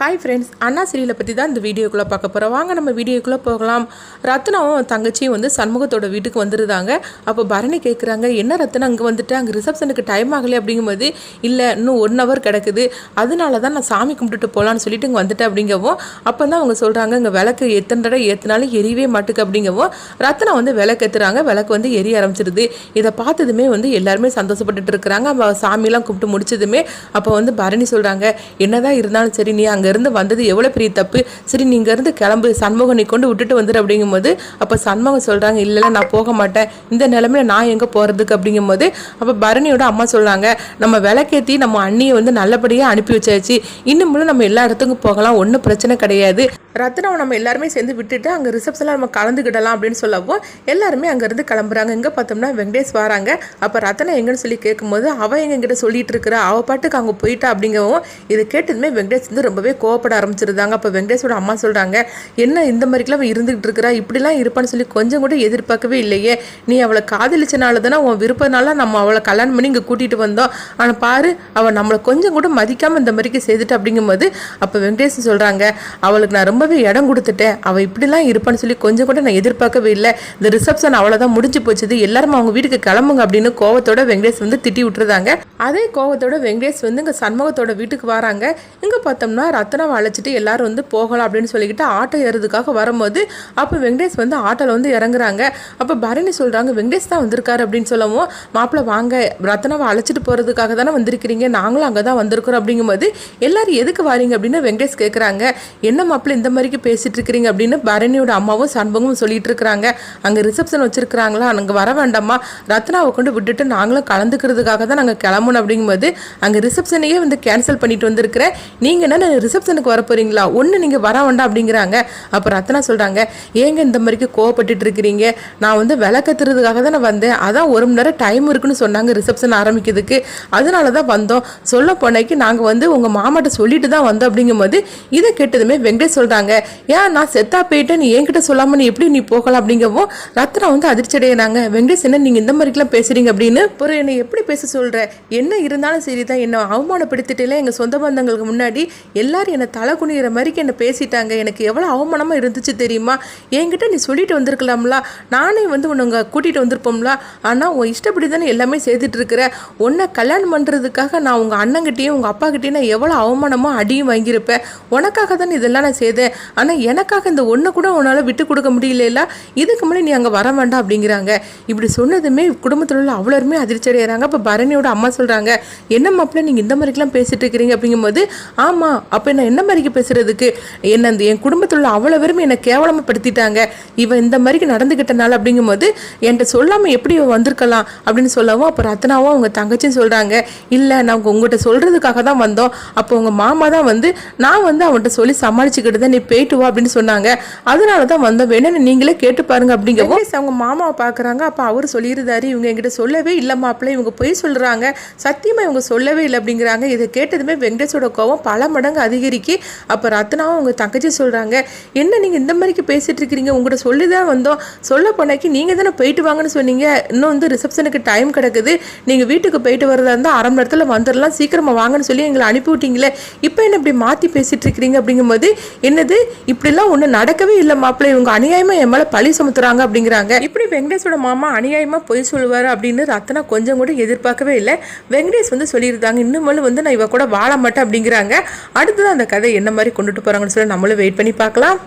Hi friends அண்ணா சீரியலை பற்றி தான் இந்த வீடியோக்குள்ளே பார்க்க போகிறோம் வாங்க நம்ம வீடியோக்குள்ளே போகலாம். ரத்னாவும் தங்கச்சியும் வந்து சண்முகத்தோட வீட்டுக்கு வந்துருந்தாங்க. அப்போ பரணி கேட்குறாங்க என்ன ரத்னா அங்கே வந்துட்டு? அங்கே ரிசப்ஷனுக்கு டைம் ஆகலை அப்படிங்கும்போது இல்லை இன்னும் ஒன் ஹவர் கிடக்குது. அதனால தான் நான் சாமி கும்பிட்டுட்டு போகலான்னு சொல்லிட்டு இங்கே வந்துட்டேன் அப்படிங்கவும் அப்போ தான் அவங்க சொல்கிறாங்க இங்கே விளக்கு எத்தனை தடவை ஏற்றினாலும் எரியவே மாட்டுக்கு அப்படிங்கவும் ரத்னா வந்து விளக்கு ஏற்றுறாங்க விளக்கு வந்து எரிய ஆரம்பிச்சிருது. இதை பார்த்ததுமே வந்து எல்லாருமே சந்தோஷப்பட்டுட்டு இருக்கிறாங்க. அவள் சாமியெல்லாம் கும்பிட்டு முடிச்சதுமே அப்போ வந்து பரணி சொல்கிறாங்க என்னதான் இருந்தாலும் சரி நீ அங்கே அங்கேருந்து வந்தது எவ்வளோ பெரிய தப்பு? சரி நீங்கள் இருந்து கிளம்பு சண்முகம் நீ கொண்டு விட்டுட்டு வந்துடு அப்படிங்கும்போது அப்போ சண்முகம் சொல்கிறாங்க இல்லைல்ல நான் போக மாட்டேன். இந்த நிலமையில நான் எங்கே போகிறதுக்கு அப்படிங்கும்போது அப்போ பரணியோட அம்மா சொல்கிறாங்க நம்ம விளக்கேற்றி நம்ம அண்ணியை வந்து நல்லபடியாக அனுப்பி வச்சாச்சு. இன்னும் நம்ம எல்லா இடத்துக்கும் போகலாம் ஒன்றும் பிரச்சனை கிடையாது. ரத்னாவை நம்ம எல்லாருமே சேர்ந்து விட்டுட்டு அங்கே ரிசப்ஷனில் நம்ம கலந்துக்கிடலாம் அப்படின்னு சொல்லவும் எல்லாருமே அங்கேருந்து கிளம்புறாங்க. எங்கே பார்த்தோம்னா வெங்கடேஷ் வராங்க. அப்போ ரத்னா எங்கன்னு சொல்லி கேட்கும்போது அவள் எங்ககிட்ட சொல்லிட்டு இருக்கிறா? அவள் பாட்டுக்கு அங்கே போயிட்டா? அப்படிங்கவும் இதை கேட்டதுமே வெங்கடேஷ் வந்து ரொம்பவே கோவப்பட ஆரம்பிச்சிருந்தாங்க. அப்போ வெங்கடேஷோட அம்மா சொல்கிறாங்க என்ன இந்த மாதிரிக்கெல்லாம் அவள் இருந்துகிட்டு இருக்கிறா? இப்படிலாம் இருப்பான்னு சொல்லி கொஞ்சம் கூட எதிர்பார்க்கவே இல்லையே. நீ அவளை காதலிச்சனால தானே உன் விருப்பனால நம்ம அவளை கல்யாணம் பண்ணி இங்கே கூட்டிகிட்டு வந்தோம். ஆனால் பாரு அவள் நம்மளை கொஞ்சம் கூட மதிக்காமல் இந்த மாதிரிக்கு செய்துட்டு. அப்படிங்கும்போது அப்போ வெங்கடேஷ் சொல்கிறாங்க அவளுக்கு நான் ரொம்பவே இடம் கொடுத்துட்டேன். அவள் இப்படிலாம் இருப்பான்னு சொல்லி கொஞ்சம் கூட நான் எதிர்பார்க்கவே இல்லை. இந்த ரிசப்ஷன் அவ்வளோதான் முடிஞ்சு போச்சுது. எல்லாரும் அவங்க வீட்டுக்கு கிளம்புங்க. அப்படின்னு கோவத்தோட வெங்கடேஷ் வந்து திட்டி விட்டுருந்தாங்க. அதே கோவத்தோட வெங்கடேஷ் வந்து இங்கே சண்முகத்தோட வீட்டுக்கு வராங்க. இங்கே பார்த்தோம்னா ரத்னாவை அழைச்சிட்டு எல்லாரும் வந்து போகலாம் அப்படின்னு சொல்லிக்கிட்டு ஆட்டோ ஏறதுக்காக வரும்போது அப்போ வெங்கடேஷ் வந்து ஆட்டோவில் வந்து இறங்குறாங்க. அப்போ பரணி சொல்கிறாங்க வெங்கடேஷ் தான் வந்திருக்காரு அப்படின்னு சொல்லவும் மாப்பிள்ளை வாங்க ரத்னாவை அழைச்சிட்டு போகிறதுக்காக தானே வந்திருக்கிறீங்க. நாங்களும் அங்கே தான் வந்திருக்கிறோம் அப்படிங்கும்போது எல்லாரும் எதுக்கு வரீங்க? அப்படின்னு வெங்கடேஷ் கேட்குறாங்க என்ன மாப்பிள்ளை இந்த மாதிரிக்கு பேசிட்டு இருக்கிறீங்க? அப்படின்னு பரணியோட அம்மாவும் சண்பகமும் சொல்லிட்டு இருக்கிறாங்க. அங்கே ரிசப்ஷன் வச்சிருக்கிறாங்களா? அங்கே வர வேண்டாமா? ரத்னாவை கொண்டு விட்டுட்டு நாங்களும் கலந்துக்கிறதுக்காக தான் நாங்கள் கிளம்பணும் அப்படிங்கும்போது அங்கே ரிசப்ஷனையே வந்து கேன்சல் பண்ணிட்டு வந்திருக்கிறேன் நீங்கள் என்ன ரிசப் ரிசப்ஷனுக்கு வர போகிறீங்களா ஒன்று நீங்கள் வர வேண்டாம் அப்படிங்கிறாங்க. அப்போ ரத்னா சொல்கிறாங்க ஏங்க இந்த மாதிரிக்கு கோவப்பட்டுட்டு இருக்கிறீங்க? நான் வந்து விளக்கத்துறதுக்காக தானே வந்தேன். அதான் ஒரு மணி நேரம் டைம் இருக்குன்னு சொன்னாங்க ரிசப்ஷன் ஆரம்பிக்கிறதுக்கு. அதனால தான் வந்தோம். சொல்ல போனைக்கு நாங்கள் வந்து உங்கள் மாமாட்ட சொல்லிட்டு தான் வந்தோம். அப்படிங்கும்போது இதை கேட்டதுமே வெங்கடேஷ் சொல்கிறாங்க ஏன் நான் செத்தா போயிட்டேன்? நீ என்கிட்ட சொல்லாமல் நீ எப்படி நீ போகலாம்? அப்படிங்கவும் ரத்னா வந்து அதிர்ச்சி அடையிறாங்க வெங்கடேஷ் என்ன நீங்கள் இந்த மாதிரிக்கெல்லாம் பேசுகிறீங்க அப்படின்னு ஒரு என்னை எப்படி பேச சொல்கிற என்ன இருந்தாலும் சரி தான் என்னை அவமானப்படுத்திட்டே எங்கள் சொந்த பந்தங்களுக்கு முன்னாடி எல்லாரும் என்னை தலை குனிகிற மாதிரிக்கு என்னை பேசிட்டாங்க. எனக்கு எவ்வளோ அவமானமாக இருந்துச்சு தெரியுமா? என்கிட்ட நீ சொல்லிட்டு வந்திருக்கலாம்ல. நானே வந்து உன்னை கூட்டிகிட்டு வந்திருப்போம்ல. ஆனால் உன் இஷ்டப்படி தானே எல்லாமே செய்துட்டு உன்னை கல்யாணம் பண்ணுறதுக்காக நான் உங்கள் அண்ணங்கிட்டேயும் உங்கள் அப்பாக்கிட்டேயும் நான் எவ்வளோ அவமானமாக அடியும் வாங்கியிருப்பேன். உனக்காக தானே இதெல்லாம் நான் செய்தேன். ஆனால் எனக்காக இந்த ஒன்று கூட உன்னால் விட்டு கொடுக்க முடியல இதுக்கு முன்னாடி நீ அங்கே வர வேண்டாம் அப்படிங்கிறாங்க. இப்படி சொன்னதுமே குடும்பத்தில் உள்ள அவ்வளோருமே அதிர்ச்சி அடைகிறாங்க அப்போ பரணியோட அம்மா சொல்கிறாங்க என்ன மாப்பிள்ள நீங்கள் இந்த மாதிரிக்கெல்லாம் பேசிட்டு இருக்கிறீங்க? அப்படிங்கும்போது ஆமாம் அப்போ நான் என்ன மாதிரிக்கு பேசுறதுக்கு? என்ன அந்த என் குடும்பத்தில் உள்ள அவ்வளோ பேருமே என்னை கேவலமைப்படுத்திட்டாங்க. இவன் இந்த மாதிரிக்கு நடந்துக்கிட்டனால அப்படிங்கும்போது என்கிட்ட சொல்லாமல் எப்படி இவன் வந்திருக்கலாம் அப்படின்னு சொல்லவும் அப்போ ரத்னாவும் அவங்க தங்கச்சியும் சொல்கிறாங்க இல்லை நான் உங்கள்கிட்ட சொல்கிறதுக்காக தான் வந்தோம். அப்போ உங்கள் மாமா தான் வந்து நான் வந்து அவன்கிட்ட சொல்லி சமாளிச்சுக்கிட்டு தான் நீ போயிட்டு வா அப்படின்னு சொன்னாங்க. அதனால தான் வந்தோம். வேணும்னு நீங்களே கேட்டு பாருங்க அப்படிங்கவும் அவங்க மாமாவை பார்க்குறாங்க. அப்போ அவர் சொல்லியிருந்தாரு இவங்க என்கிட்ட சொல்லவே இல்லை மாப்பிள்ளை இவங்க பொய் சொல்கிறாங்க சத்தியமாக இவங்க சொல்லவே இல்லை அப்படிங்கிறாங்க. இதை கேட்டதுமே வெங்கடேஷோட கோவம் பல மடங்கு அழகிரிக்கு. அப்போ ரத்னாவும் உங்கள் தங்கச்சி சொல்கிறாங்க என்ன நீங்கள் இந்த மாதிரிக்கு பேசிட்டு இருக்கிறீங்க? உங்கள்கிட்ட சொல்லி தான் வந்தோம். சொல்ல போனாக்கி நீங்கள் தானே போயிட்டு வாங்கன்னு சொன்னீங்க. இன்னும் வந்து ரிசப்ஷனுக்கு டைம் கிடக்குது. நீங்கள் வீட்டுக்கு போயிட்டு வரதா இருந்தால் அரை மணி நேரத்தில் வந்துடலாம் சீக்கிரமாக வாங்கன்னு சொல்லி எங்களை அனுப்பி விட்டீங்களே இப்போ என்ன இப்படி மாற்றி பேசிகிட்டு இருக்கிறீங்க? அப்படிங்கும்போது என்னது? இப்படிலாம் ஒன்றும் நடக்கவே இல்லை மாப்பிள்ளை. இவங்க அநியாயமாக என் மேலே பழி சுமத்துறாங்க அப்படிங்கிறாங்க. இப்படி வெங்கடேஷோட மாமா அநியாயமாக பொய் சொல்லுவார் அப்படின்னு ரத்னா கொஞ்சம் கூட எதிர்பார்க்கவே இல்லை. வெங்கடேஷ் வந்து சொல்லியிருந்தாங்க இன்னும் வந்து நான் இவ கூட வாழ மாட்டேன் அப்படிங்கிறாங்க. அடுத்தது அந்த கதை என்ன மாதிரி கொண்டுட்டு போகிறாங்கன்னு சொல்லி நம்மளும் வெயிட் பண்ணி பார்க்கலாம்.